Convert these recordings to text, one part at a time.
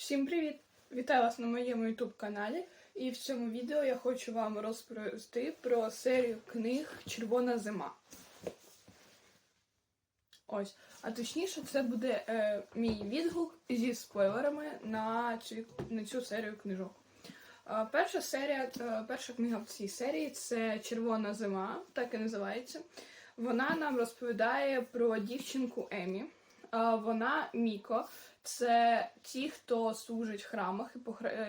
Всім привіт! Вітаю вас на моєму YouTube каналі. І в цьому відео я хочу вам розповісти про серію книг Червона зима. Ось. А точніше, це буде е, мій відгук зі спойлерами на цю, на цю серію книжок. Е, перша серія, е, перша книга в цій серії це Червона зима, так і називається. Вона нам розповідає про дівчинку Емі. Е, вона Міко. Це ті, хто служить в храмах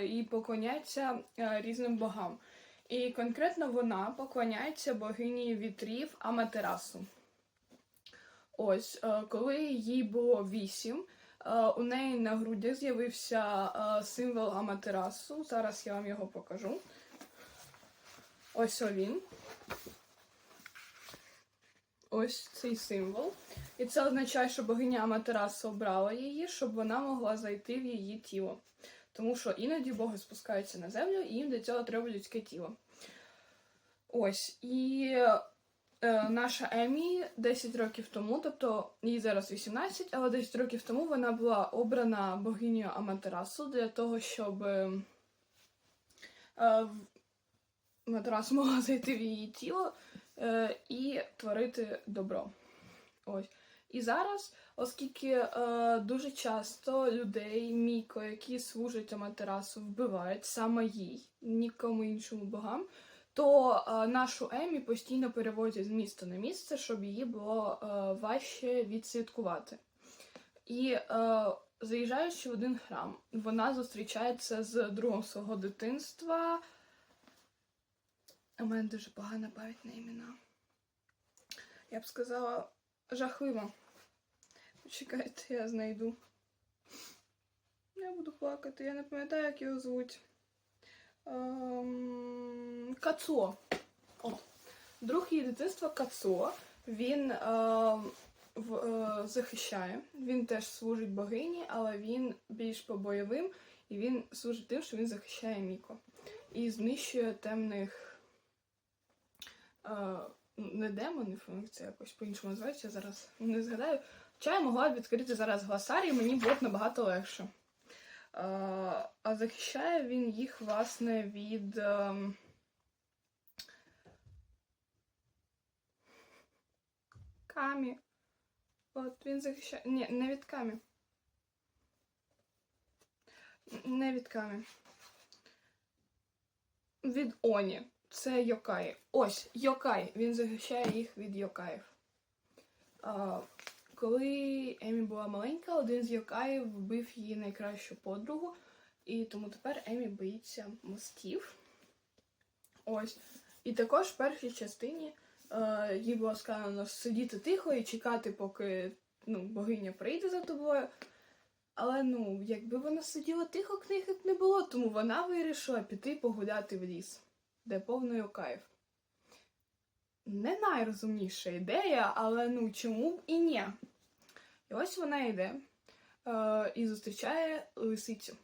і поклоняється е, різним богам. І конкретно вона поклоняється богині вітрів Аматерасу. Ось, е, коли їй було вісім, е, у неї на грудях з'явився символ Аматерасу. Зараз я вам його покажу. Ось він. Ось цей символ. І це означає, що богиня Аматерасу обрала її, щоб вона могла зайти в її тіло. Тому що іноді боги спускаються на землю, і їм для цього треба людське тіло. Ось. І е, наша Емі 10 років тому, тобто їй зараз 18, але 10 років тому вона була обрана богинею Аматерасу для того, щоб е, е, Аматерасу могла зайти в її тіло е, і творити добро. Ось. І зараз, оскільки е, дуже часто людей, Міко, які служать Аматерасу, вбивають саме їй, нікому іншому богам, то е, нашу Емі постійно перевозять з міста на місце, щоб її було е, важче відсвяткувати. І е, заїжджаючи в один храм, вона зустрічається з другом свого дитинства. У мене дуже погана пам'ять на імена. Я б сказала, жахливо. Чекайте, я знайду. Я буду плакати, я не пам'ятаю, як його звуть. Ем... Кацуо. О. Друг її дитинства Кацуо. Він ем, в, е, захищає. Він теж служить богині, але він більш по бойовим, і він служить тим, що він захищає Міко. І знищує темних. Е, не демонів, у них якось по-іншому називається, зараз не згадаю. Хоча я могла б відкрити зараз гласарі, і мені було б набагато легше. А, а захищає він їх, власне, від. ем, Камі. От він захищає. Ні, не від камі. Не від камі. Від Оні. Це Йокаї. Ось, Йокай. Він захищає їх від Йокаїв. А, коли Емі була маленька, один з Йокаїв вбив її найкращу подругу, і тому тепер Емі боїться мостів. Ось. І також в першій частині е, їй було сказано сидіти тихо і чекати, поки ну, богиня прийде за тобою. Але ну, якби вона сиділа тихо, книги б не було, тому вона вирішила піти погуляти в ліс, де повно Йокаїв. Не найрозумніша ідея, але ну чому б і ні? І ось вона йде е, і зустрічає лисицю.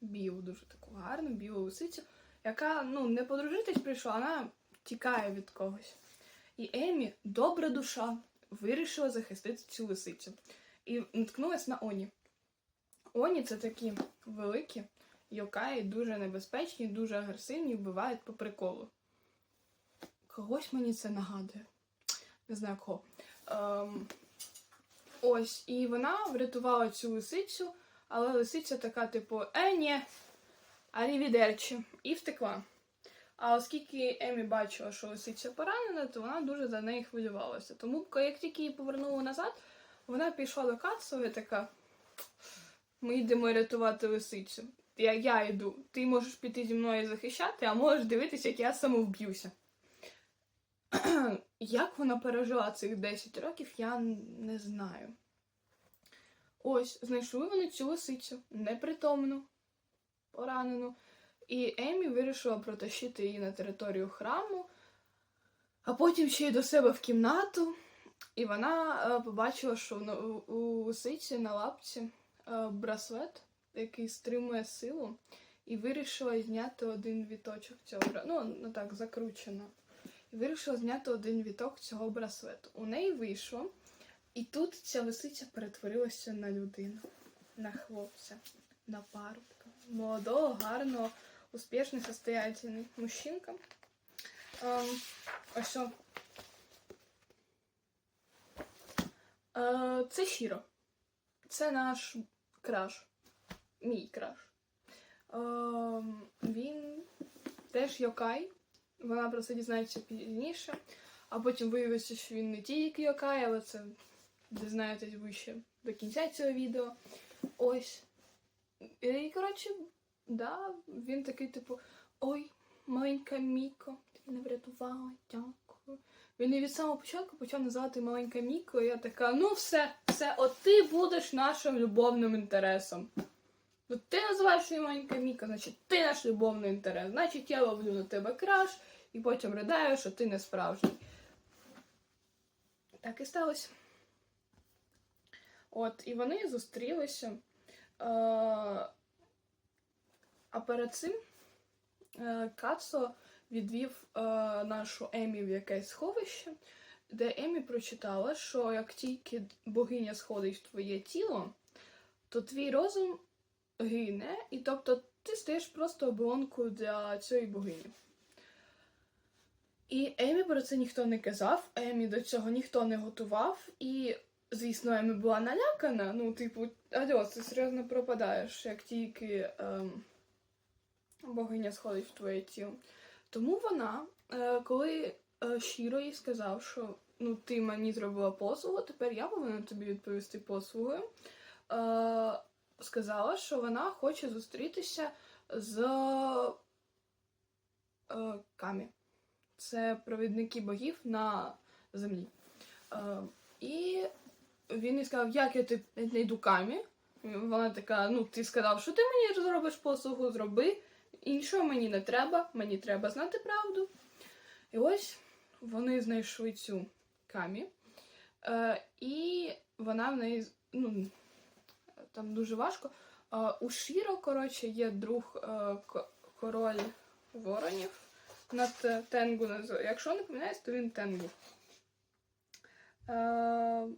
Білу, дуже таку гарну білу лисицю, яка ну, не подружитись прийшла, вона тікає від когось. І Емі, добра душа, вирішила захистити цю лисицю. І наткнулась на Оні. Оні це такі великі йокаї, дуже небезпечні, дуже агресивні, вбивають по приколу. Когось мені це нагадує. Не знаю кого. Ем, ось, і вона врятувала цю лисицю, але лисиця така, типу, е, ні, арівідерчі, і втекла. А оскільки Емі бачила, що лисиця поранена, то вона дуже за неї хвилювалася. Тому, як тільки її повернули назад, вона пішла до Кацу і така: ми йдемо рятувати лисицю. Я, я йду. Ти можеш піти зі мною захищати, а можеш дивитися, як я самовб'юся. Як вона пережила цих 10 років, я не знаю. Ось, знайшли вони цю лисицю, непритомну, поранену. І Емі вирішила протащити її на територію храму, а потім ще й до себе в кімнату. І вона е, побачила, що у лисиці на лапці е, браслет, який стримує силу, і вирішила зняти один віточок цього Ну, ну так, закручено. І вирішила зняти один віток цього браслету. У неї вийшло, і тут ця лисиця перетворилася на людину, на хлопця. на парубка. Молодого, гарного, успішний, состоятельний мужчинка. Ем, ось. Е, це Шіро. Це наш краш. Мій краш. Ем, він теж Йокай. Вона про це дізнається пізніше. А потім виявиться, що він не тільки Йокай, але це дізнаєтесь ви ще до кінця цього відео. Ось. І, коротше, да, він такий, типу, ой, маленька Міко, ти мене врятувала, дякую. Він і від самого початку почав називати маленька Міко, і я така, ну все, все, от ти будеш нашим любовним інтересом. Ну ти називаєш її маленька Міка, значить ти наш любовний інтерес. Значить я ловлю на тебе краш і потім ридаю, що ти не справжній. Так і сталося. От, і вони зустрілися. Е, а перед цим е, Кацо відвів е, нашу Емі в якесь сховище, де Емі прочитала, що як тільки богиня сходить в твоє тіло, то твій розум гине, і тобто ти стаєш просто оболонкою для цієї богині. І Емі про це ніхто не казав, Емі до цього ніхто не готував, і, звісно, Емі була налякана. Ну, типу, алло, ти серйозно пропадаєш, як тільки ем, богиня сходить в твоє тіло. Тому вона, е, коли е, Шіро їй сказав, що ну, ти мені зробила послугу, тепер я повинна тобі відповісти послугою. Е, сказала, що вона хоче зустрітися з е, Камі. Це провідники богів на землі. Е, і він їй сказав, як я ти знайду Камі. Вона така: ну, ти сказав, що ти мені зробиш послугу, зроби. Іншого мені не треба, мені треба знати правду. І ось вони знайшли цю камі. Е, і вона в неї ну, там дуже важко. У Шіро, коротше, є друг е, король воронів над Тенгу. Якщо не помиляюсь, то він Тенгу. Е,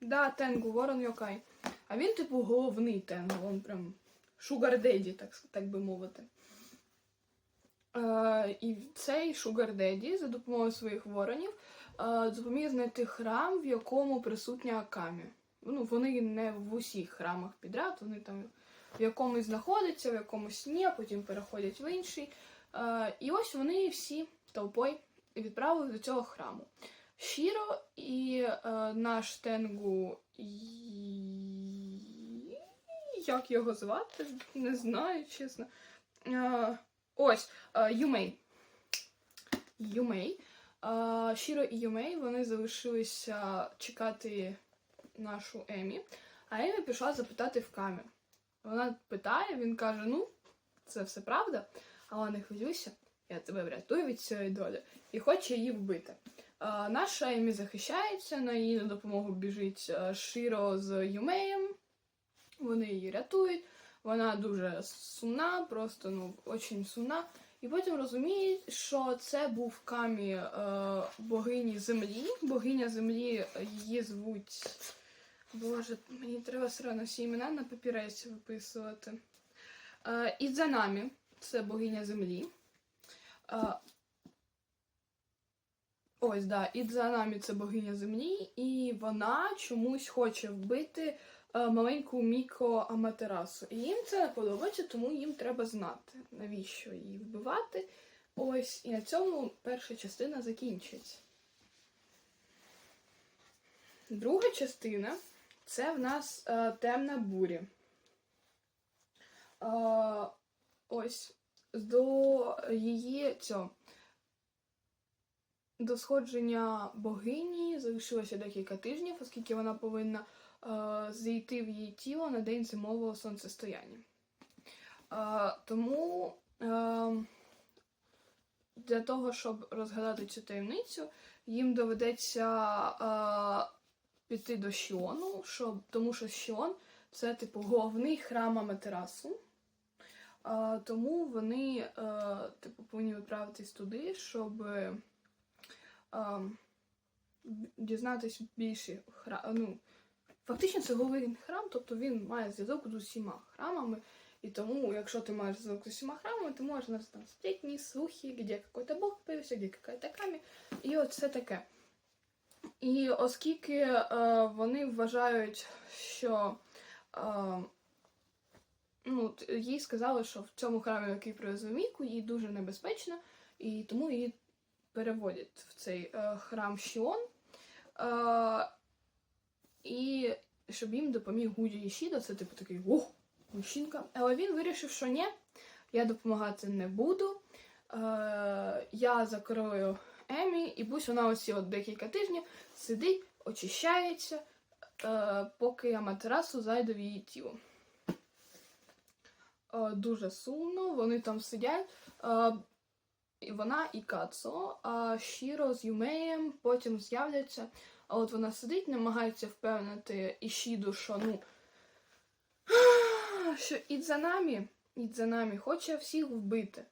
да, Тенгу, ворон Йокай. А він, типу, головний Тенгу, він прям Шугар Деді, так, так би мовити. Е, і цей Шугар Деді за допомогою своїх воронів е, допоміг знайти храм, в якому присутня Акамі. Ну, вони не в усіх храмах підряд, вони там в якомусь знаходяться, в якомусь ні, потім переходять в інший. Е, і ось вони всі толпою відправили до цього храму. Шіро і е, наш Тенгу. Як його звати? Не знаю, чесно. Е, ось Юмей. Юмей. Шіро і Юмей вони залишилися чекати нашу Емі, а Емі пішла запитати в камі. Вона питає, він каже: ну, це все правда, але не хвилюйся, я тебе врятую від цієї долі і хоче її вбити. Е, Наша Емі захищається, на її на допомогу біжить е, Шіро з Юмеєм. Вони її рятують. Вона дуже сумна, просто ну, очень сумна. І потім розуміє, що це був камі е, богині землі. Богиня землі її звуть. Боже, мені треба все одно всі імена на папіреці виписувати. Е, Ідзанамі це богиня землі. Е, ось, да, Ідзанамі це богиня землі, і вона чомусь хоче вбити е, маленьку Міко Аматерасу. І їм це не подобається, тому їм треба знати, навіщо її вбивати. Ось, і на цьому перша частина закінчиться. Друга частина це в нас е, темна буря. Е, ось до її цього. До сходження богині залишилося декілька тижнів, оскільки вона повинна е, зійти в її тіло на день зимового сонцестояння. Е, тому е, для того, щоб розгадати цю таємницю, їм доведеться е, піти до Шіону, щоб, тому що Шіон це типу головний храм Аматерасу. Е, тому вони е, типу, повинні відправитись туди, щоб е, б- дізнатись більше хра... ну, Фактично це головний храм, тобто він має зв'язок з усіма храмами. І тому, якщо ти маєш зв'язок з усіма храмами, ти можеш там сплетні, слухи, де какой-то бог появився, де какая-то камінь, і от все таке. І оскільки е, вони вважають, що е, ну, їй сказали, що в цьому храмі, який привезли Міку, їй дуже небезпечно, і тому її переводять в цей е, храм Шіон. Е, і щоб їм допоміг Гуді Ішідо, це типу такий ух, мужчинка. Але він вирішив, що ні, я допомагати не буду. Е, я закрою Емі, і будь вона ось ці от декілька тижнів сидить, очищається, е, поки Аматерасу зайде в її тіло. Е, дуже сумно, вони там сидять. Е, вона і Кацо, а Шіро з Юмеєм потім з'являться. А от вона сидить, намагається впевнити Ішіду, що ну. що Ідзанамі, Ідзанамі хоче всіх вбити.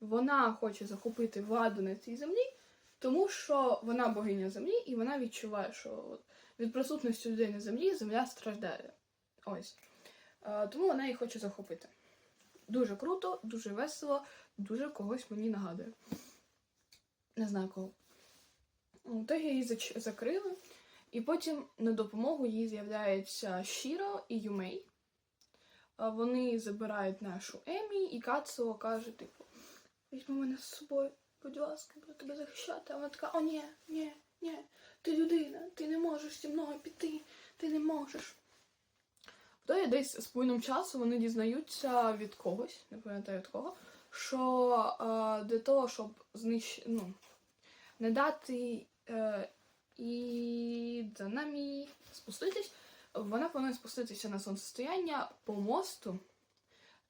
Вона хоче захопити владу на цій землі, тому що вона богиня землі, і вона відчуває, що от від присутності людей на землі земля страждає. Ось. Е, тому вона її хоче захопити. Дуже круто, дуже весело, дуже когось мені нагадує. Не знаю кого. Так її закрили, і потім на допомогу їй з'являється Шіро і Юмей. Вони забирають нашу Емі, і Кацуо каже, типу, візьми мене з собою, будь ласка, буду тебе захищати. А вона така, о, ні, ні, ні, ти людина, ти не можеш зі мною піти, ти не можеш. Тоді десь з плином часу вони дізнаються від когось, не пам'ятаю від кого, що е, для того, щоб знищити, ну, не дати е, і за нами спуститись, вона планує спуститися на сонцестояння по мосту,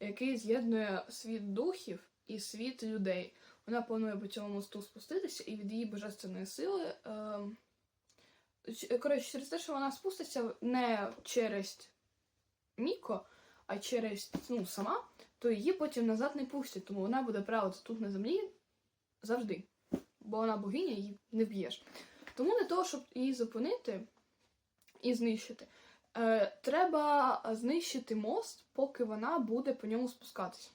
який з'єднує світ духів і світ людей. Вона планує по цьому мосту спуститися і від її божественної сили. Е, коротше, через те, що вона спуститься не через Міко, а через ну, сама, то її потім назад не пустять, тому вона буде правити тут на землі завжди. Бо вона богиня, її не вб'єш. Тому для того, щоб її зупинити і знищити, е, треба знищити мост, поки вона буде по ньому спускатися.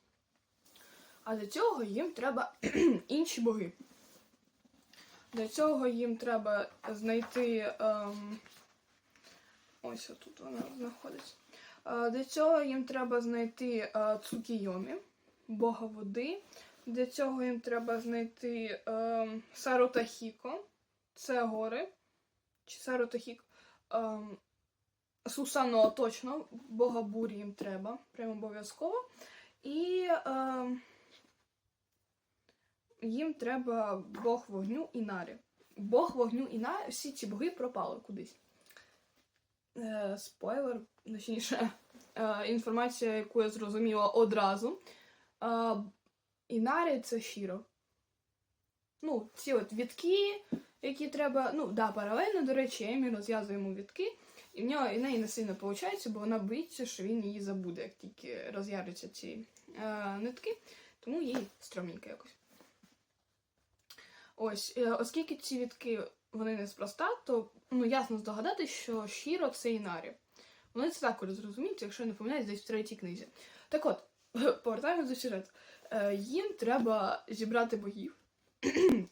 А для цього їм треба інші боги. Для цього їм треба знайти. Ем, ось отут вона знаходиться. Е, Для цього їм треба знайти е, Цукійомі, бога води. Для цього їм треба знайти е, Сару та Хіко, це гори. Чи Сару та Е, Сусано точно, бога бурі їм треба, прямо обов'язково. І е, їм треба Бог вогню і Нарі. Бог вогню і Нарі, всі ці боги пропали кудись. Е, спойлер, точніше, е, інформація, яку я зрозуміла одразу. Е, Інарі це Шіро. Ну, ці от вітки, які треба. Ну, да, паралельно, до речі, Емі розв'язує йому вітки, і в нього і неї не сильно виходить, бо вона боїться, що він її забуде, як тільки роз'являться ці е, нитки, тому їй стрьомненько якось. Ось, е, оскільки ці вітки вони неспроста, то ну, ясно здогадати, що Шіро це Інарі. Вони це також зрозуміють, якщо я не помиляюсь, десь в третій книзі. Так от, повертаємось до сюжету. Е, їм треба зібрати богів,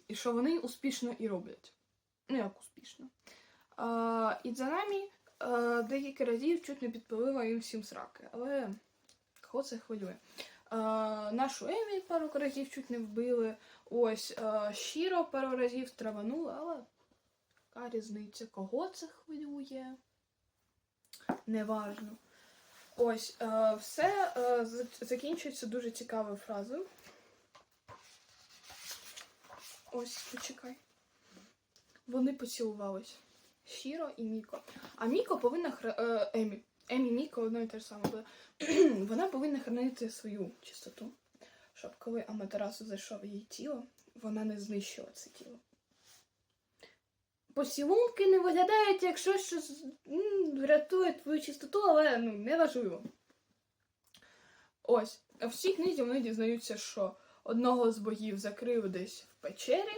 і що вони успішно і роблять. Ну, як успішно. Е, і за нами е, декілька разів чуть не підпалила їм всім сраки, але кого це хвилює. Е, нашу Емі пару разів чуть не вбили. Ось е, Шіро пару разів траванули, але яка різниця, кого це хвилює? Неважно. Ось, е, все закінчується дуже цікавою фразою. Ось, почекай. Вони поцілувались. Шіро і Міко. А Міко повинна хра... Емі. Емі Міко одно і те ж саме буде. Вона повинна хранити свою чистоту, щоб коли Аматерасу зайшов її тіло, вона не знищила це тіло. Поцілунки не виглядають як щось, що врятує твою чистоту, але ну, не важливо. Ось, а в цій книзі вони дізнаються, що одного з богів закрили десь в печері.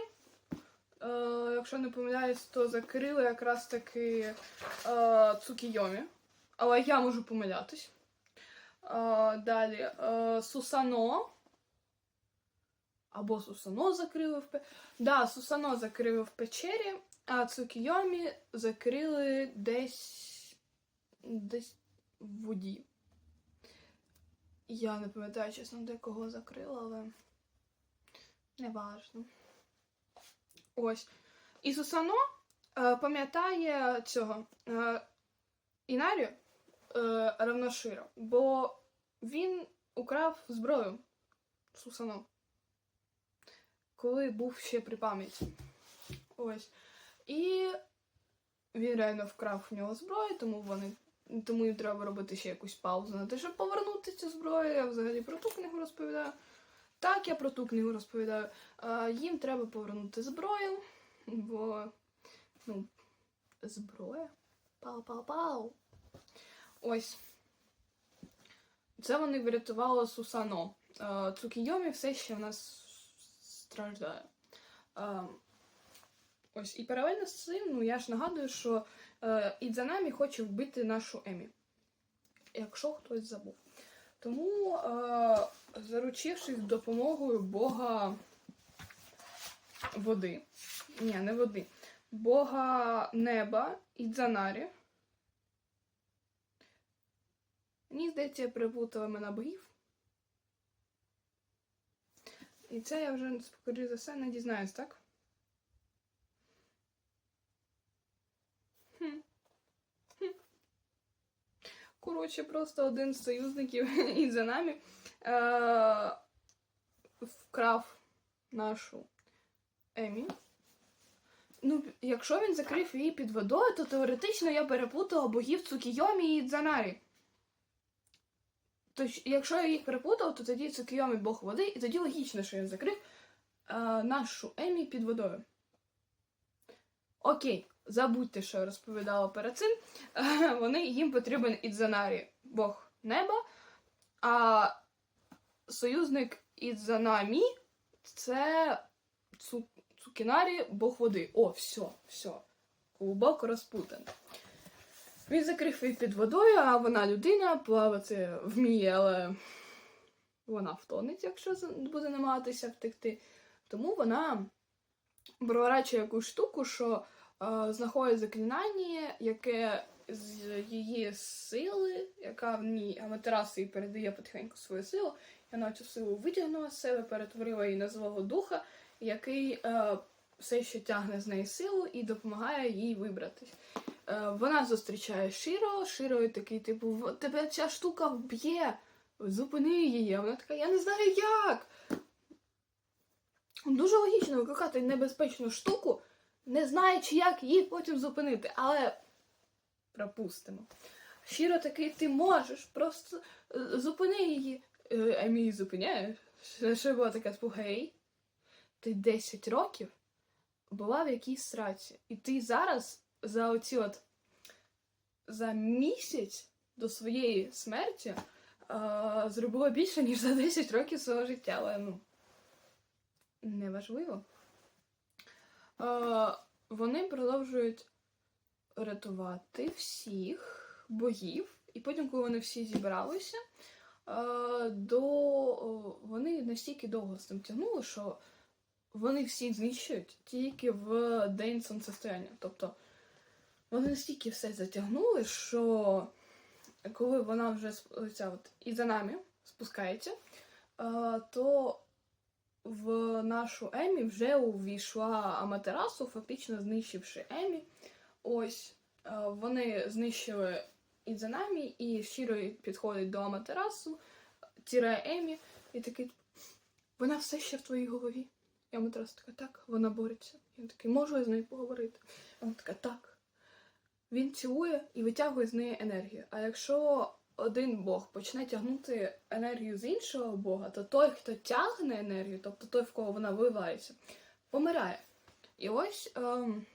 е, якщо не помиляюсь, то закрили якраз таки е, Цукійомі. Але я можу помилятись. Е, далі е, Сусано. Або Сусано закрили в печері. Да, Сусано закрили в печері, а Цукійомі закрили десь. десь в воді. Я не пам'ятаю, чесно, де кого закрила, але неважно. Ось. І Сусано е, пам'ятає цього е, Інарію е, Равноширо, бо він украв зброю Сусано, коли був ще при пам'яті. Ось. І він реально вкрав в нього зброю, тому вони. Тому їм треба робити ще якусь паузу на те, щоб повернути цю зброю. Я взагалі про ту книгу розповідаю. Так, я про ту книгу розповідаю. А, їм треба повернути зброю, бо ну, зброя. Пау-пау-пау. Ось. Це вони врятували Сусано. Цукійомі все ще в нас страждає. Ось, і паралельно з цим, ну я ж нагадую, що е, Ідзанамі хоче вбити нашу Емі. Якщо хтось забув. Тому, е, заручившись допомогою Бога води. Ні, не води. Бога неба Ідзанарі. Мені здається, я переплутала імена богів. І це я вже, скоріше за все, не дізнаюсь, так? Коротше, просто один з союзників із за нами е- вкрав нашу Емі. Ну, якщо він закрив її під водою, то теоретично я переплутала богів Цукійомі і Дзанарі. Тож, якщо я їх переплутала, то тоді Цукійомі бог води, і тоді логічно, що він закрив е, нашу Емі під водою. Окей, забудьте, що я розповідала перед цим. Е, вони їм потрібен Ідзанарі, бог неба, а союзник Ідзанамі це Цу... Цукінарі, бог води. О, все, все. Глибоко розпутане. Він закрив її під водою, а вона людина, плавати вміє, але вона втонеть, якщо буде намагатися втекти. Тому вона проворачує якусь штуку, що е, знаходить заклинання, яке з її сили, яка в ній Аматерасу їй передає потихеньку свою силу, і вона цю силу витягнула з себе, перетворила її на злого духа, який е, все ще тягне з неї силу і допомагає їй вибратись. Е, вона зустрічає Широ, Широ такий, типу, «В- тебе ця штука вб'є, зупини її. А вона така, я не знаю як. Дуже логічно викликати небезпечну штуку, не знаючи, як її потім зупинити, але пропустимо. Щиро такий, ти можеш, просто е, зупини її. Е, Емі зупиняє. Була така спуга, ти 10 років була в якійсь сраці. І ти зараз за оці от за місяць до своєї смерті е, зробила більше, ніж за 10 років свого життя. Але ну, неважливо. Е, вони продовжують рятувати всіх богів, і потім, коли вони всі зібралися, е, до... вони настільки довго з цим тягнули, що вони всі знищують тільки в день сонцестояння. Тобто вони настільки все затягнули, що коли вона вже ця от і за нами спускається, е, то в нашу Емі вже увійшла Аматерасу, фактично знищивши Емі. Ось е, вони знищили Ідзанамі, і щиро підходить до Аматерасу, тірає Емі, і такий, вона все ще в твоїй голові. І Аматерасу така, так, вона бореться. Він такий, можу я з нею поговорити? Вона така, так. Він цілує і витягує з неї енергію. А якщо один Бог почне тягнути енергію з іншого Бога, то той, хто тягне енергію, тобто той, в кого вона виливається, помирає. І ось ем,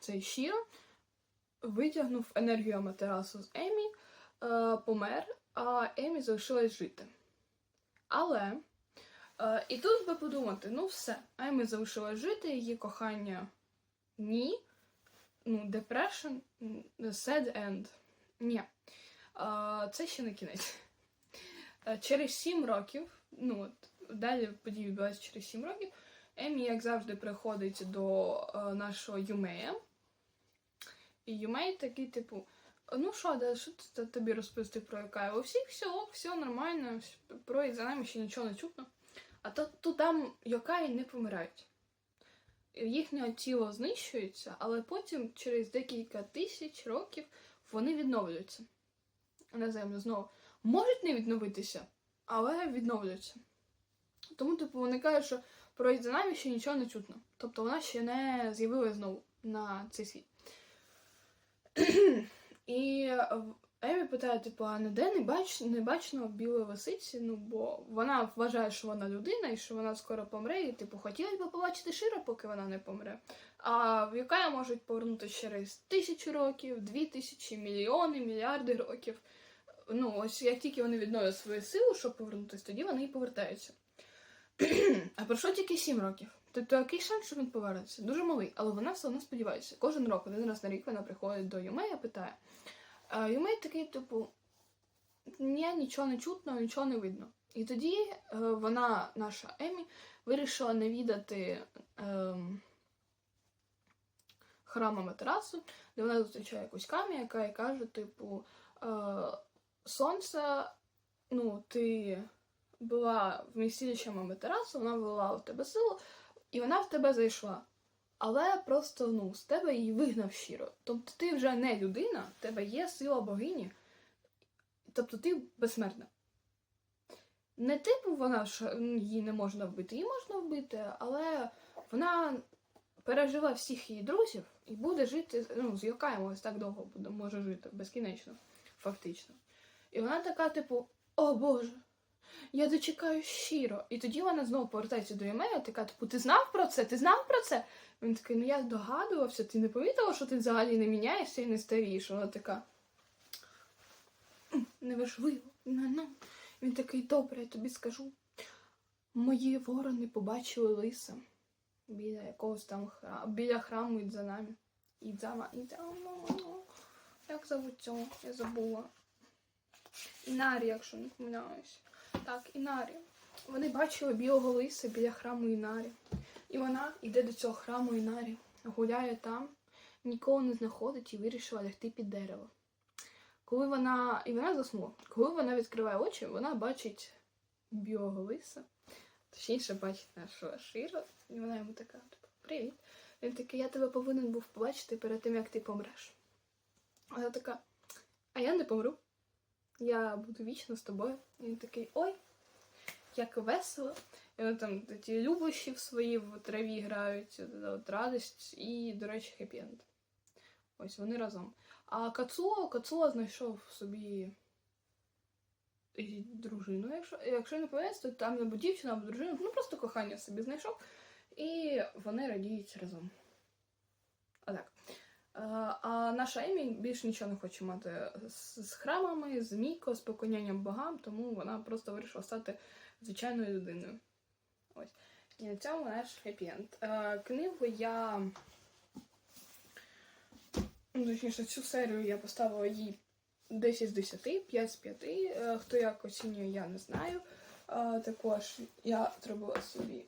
цей Шіро витягнув енергію Аматерасу з Емі, е, помер, а Емі залишилась жити. Але Е, і тут би подумати, ну все, Емі залишилась жити, її кохання ні. Ну, depression, sad end. Ні. Це ще не кінець. Е, Через 7 років, ну от далі події відбуваються через 7 років. Емі, як завжди, приходить до е, нашого Юмея. І Юмей такий, типу, ну що, да, що тобі розповісти про Юкая? У всіх все все нормально, про за нами ще нічого не чутно. А то, то там Йокаї не помирають. Їхнє тіло знищується, але потім, через декілька тисяч років, вони відновлюються. На землю знову. Можуть не відновитися, але відновлюються. Тому, типу, вони кажуть, що про Ідзанамі ще нічого не чутно. Тобто вона ще не з'явилася знову на цей світ. І в- Емі питає, типу, а ніде не, бач, не бачно білої лисиці, ну бо вона вважає, що вона людина і що вона скоро помре, і типу хотілося б побачити Широ, поки вона не помре. А в Юкая можуть повернутися через тисячу років, дві тисячі, мільйони, мільярди років. Ну, ось як тільки вони відновлять свою силу, щоб повернутися, тоді вони і повертаються. а пройшло тільки сім років. Тобто який шанс, що він повернеться? Дуже малий, але вона все одно сподівається. Кожен рок, один раз на рік вона приходить до Юмея, питає. А Юмей такий, типу, ні, нічого не чутно, нічого не видно. І тоді е, вона, наша Емі, вирішила навідати ем, храм Аматерасу, де вона зустрічає якусь камі, яка їй каже, типу, е, сонце, ну, ти була вмістилищем Аматерасу, вона ввела в тебе силу, і вона в тебе зайшла. Але просто ну, з тебе її вигнав щиро. Тобто ти вже не людина, в тебе є сила богині, тобто ти безсмертна. Не типу вона ж її не можна вбити, її можна вбити, але вона пережила всіх її друзів і буде жити, ну, з Йокаєм ось так довго буде, може жити, безкінечно, фактично. І вона така, типу, о Боже, я дочекаю щиро. І тоді вона знову повертається до Ємея, така, типу, ти знав про це? Ти знав про це? Він такий, ну я здогадувався, ти не помітила, що ти взагалі не міняєшся і не старієш. Вона така. «М, Неважливо. Ну-ну». Він такий, добре, я тобі скажу. Мої ворони побачили лиса біля якогось там храму, біля храму Ідзанамі. Ідзама, Ідзама. Як зовуть цього? Я забула. Інарі, якщо не помиляюсь. Так, Інарі. Вони бачили білого лиса біля храму Інарі. І вона йде до цього храму Інарі, гуляє там, нікого не знаходить і вирішила лягти під дерево. Коли вона. І вона заснула. Коли вона відкриває очі, вона бачить білого лиса. Точніше, бачить нашого Широ. І вона йому така, типу, привіт. Він такий, я тебе повинен був побачити перед тим, як ти помреш. Вона така, а я не помру. Я буду вічно з тобою. І він такий, ой, як весело. І вони там ті любощі в свої в траві грають, от, радість і, до речі, хеппі-енд. Ось вони разом. А Кацуо, Кацуо знайшов собі дружину, якщо, якщо не помиляюсь, то там або дівчина, або дружину, ну просто кохання собі знайшов. І вони радіють разом. А, а наша Емі більше нічого не хоче мати з храмами, з Міко, з поклонянням богам, тому вона просто вирішила стати звичайною людиною. Ось. І на цьому наш хеппі-енд. Е, Книгу я. ну, Точніше, цю серію я поставила їй 10 з 10, 5 з 5. Е, Хто як оцінює, я не знаю. Е, Також я зробила собі.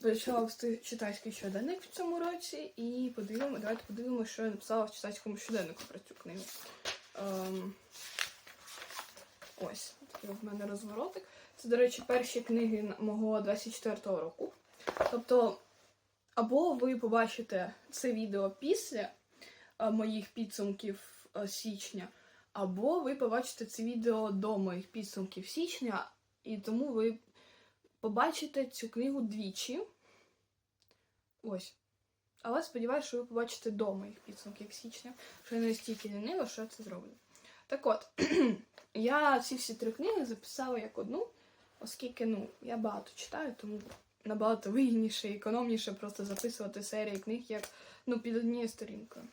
Почала читацький щоденник в цьому році і подивимо, давайте подивимося, що я написала в читацькому щоденнику про цю книгу. Ем, ось, такий в мене розворотик. Це, до речі, перші книги мого 24-го року. Тобто, або ви побачите це відео після е, моїх підсумків е, січня, або ви побачите це відео до моїх підсумків січня, і тому ви побачите цю книгу двічі. Ось. Але сподіваюся, що ви побачите до моїх підсумків січня, що я настільки лінива, що я це зроблю. Так от, я ці всі три книги записала як одну, оскільки ну, я багато читаю, тому набагато вигідніше і економніше просто записувати серії книг як ну, під однією сторінкою.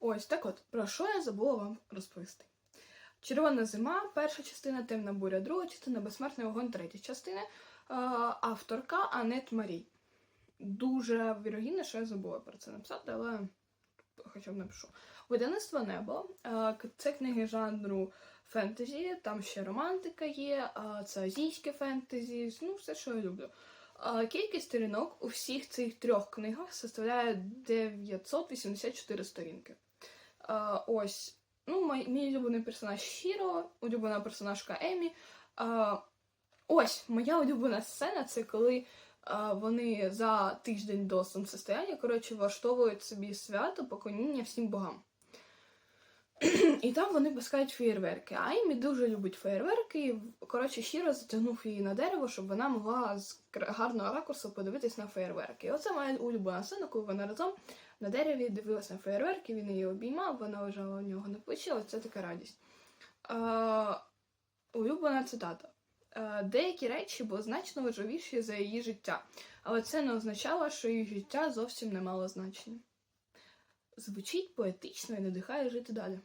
Ось так от, про що я забула вам розповісти. Червона зима, перша частина, темна буря, друга частина, безсмертний вогонь, третя частина. Авторка Анет Марій. Дуже вірогідно, що я забула про це написати, але хоча б напишу. Видавництво небо. Це книги жанру фентезі, там ще романтика є, це азійське фентезі, ну все, що я люблю. Кількість сторінок у всіх цих трьох книгах составляє 984 сторінки. Ось, ну, мій, мій улюблений персонаж Шіро, улюблена персонажка Емі. Ось, моя улюблена сцена це коли вони за тиждень до сонцестояння, коротше, влаштовують собі свято поклоніння всім богам. І там вони пускають феєрверки. А Емі дуже любить феєрверки. І, коротше, щиро затягнув її на дерево, щоб вона могла з гарного ракурсу подивитись на феєрверки. І оце моя улюблена сцена, коли вона разом на дереві дивилась на феєрверки, він її обіймав, вона лежала у нього на плечі, але це така радість. Е, улюблена цитата. Е, Деякі речі були значно важливіші за її життя, але це не означало, що її життя зовсім не мало значення. Звучить поетично і надихає жити далі.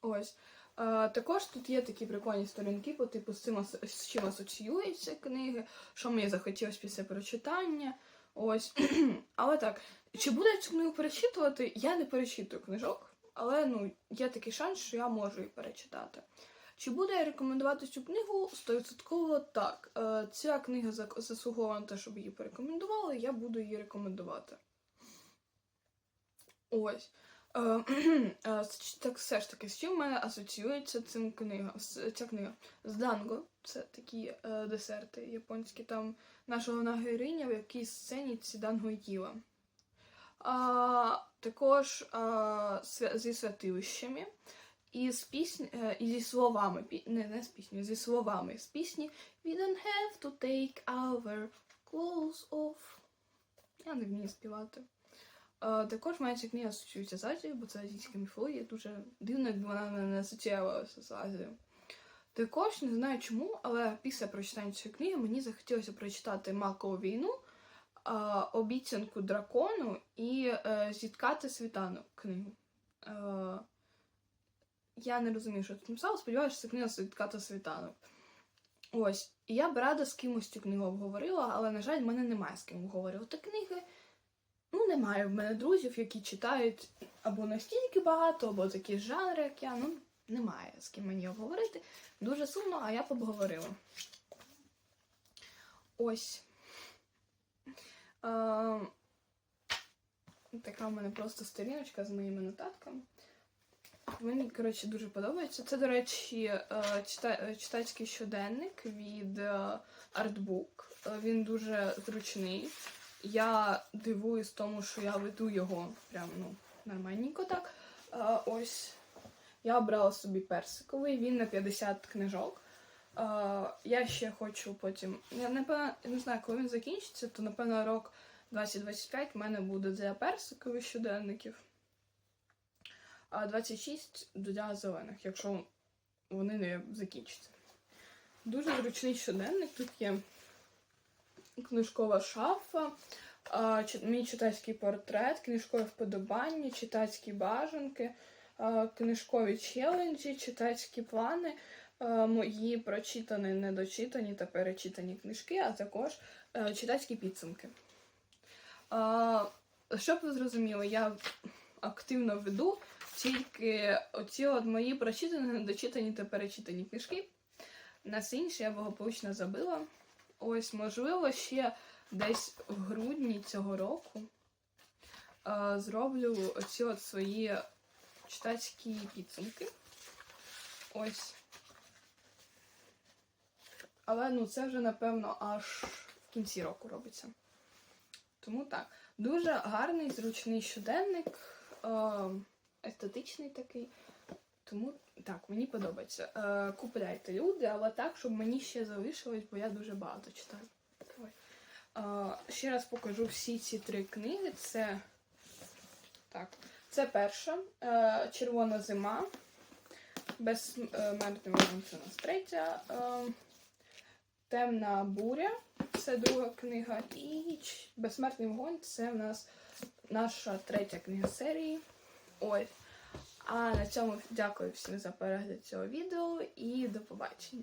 Ось. Е, також тут є такі прикольні сторінки, по типу з цим з чим асоціюються книги, що мені захотілося після прочитання. Ось. Але так, чи буду я цю книгу перечитувати? Я не перечитую книжок, але ну, є такий шанс, що я можу її перечитати. Чи буду я рекомендувати цю книгу? 100% так. Е, Ця книга зак- заслуговує на те, щоб її порекомендували, я буду її рекомендувати. Ось. Е, е, Так все ж таки, з чим в мене асоціюється цим книга, ця книга? З данго. Це такі е, десерти японські. Там наша головна героїня в якійсь сцені ці данго їла. А, також а, зі святилищами. І з пісні, зі словами, не, не з піснею, зі словами з пісні We don't have to take our clothes off. Я не вмію співати. Е, також ця книга асоціюється з Азією, бо це азійська міфологія. Дуже дивно, якби вона не асоціювалася з Азією. Також не знаю чому, але після прочитання цієї книги мені захотілося прочитати Макову війну, е, обіцянку дракону і е, зіткати світанок книгу. Я не розумію, що тут написала, сподіваюся, що це книга «Свідката світанок. Ось. І я б рада з кимось цю книгу обговорила, але, на жаль, в мене немає з ким обговорювати книги. Ну, немає в мене друзів, які читають або настільки багато, або такі жанри, як я. Ну, немає з ким мені обговорити. Дуже сумно, а я обговорила. Ось. Е, така в мене просто сторіночка з моїми нотатками. Мені, коротше, дуже подобається. Це, до речі, е, чита- е, читацький щоденник від е, Artbook. Е, Він дуже зручний. Я дивуюсь тому, що я веду його прям ну, нормальненько так. Е, Ось я обрала собі персиковий, він на 50 книжок. Е, Я ще хочу потім. Я напевно не знаю, коли він закінчиться, то напевно рок 2025 в мене буде для персикових щоденників а 26 для зелених, якщо вони не закінчаться. Дуже зручний щоденник. Тут є книжкова шафа, мій читацький портрет, книжкове вподобання, читацькі бажанки, книжкові челенджі, читацькі плани, мої прочитані, недочитані та перечитані книжки, а також е, читацькі підсумки. Щоб ви зрозуміли, я активно веду тільки оці от мої прочитані, недочитані та перечитані книжки. На все інше я благополучно забила. Ось, можливо, ще десь в грудні цього року е, зроблю оці от свої читацькі підсумки. Ось. Але ну це вже, напевно, аж в кінці року робиться. Тому так. Дуже гарний, зручний щоденник, е, естетичний такий. Тому так, мені подобається. Е, купляйте люди, але так, щоб мені ще залишилось, бо я дуже багато читаю. Ой. Е, ще раз покажу всі ці три книги. Це так. Це перша е, Червона зима. Безсмертний вогонь це у нас третя. Е, Темна буря це друга книга. І Безсмертний вогонь це в нас наша третя книга серії. Ой. А на цьому дякую всім за перегляд цього відео і до побачення.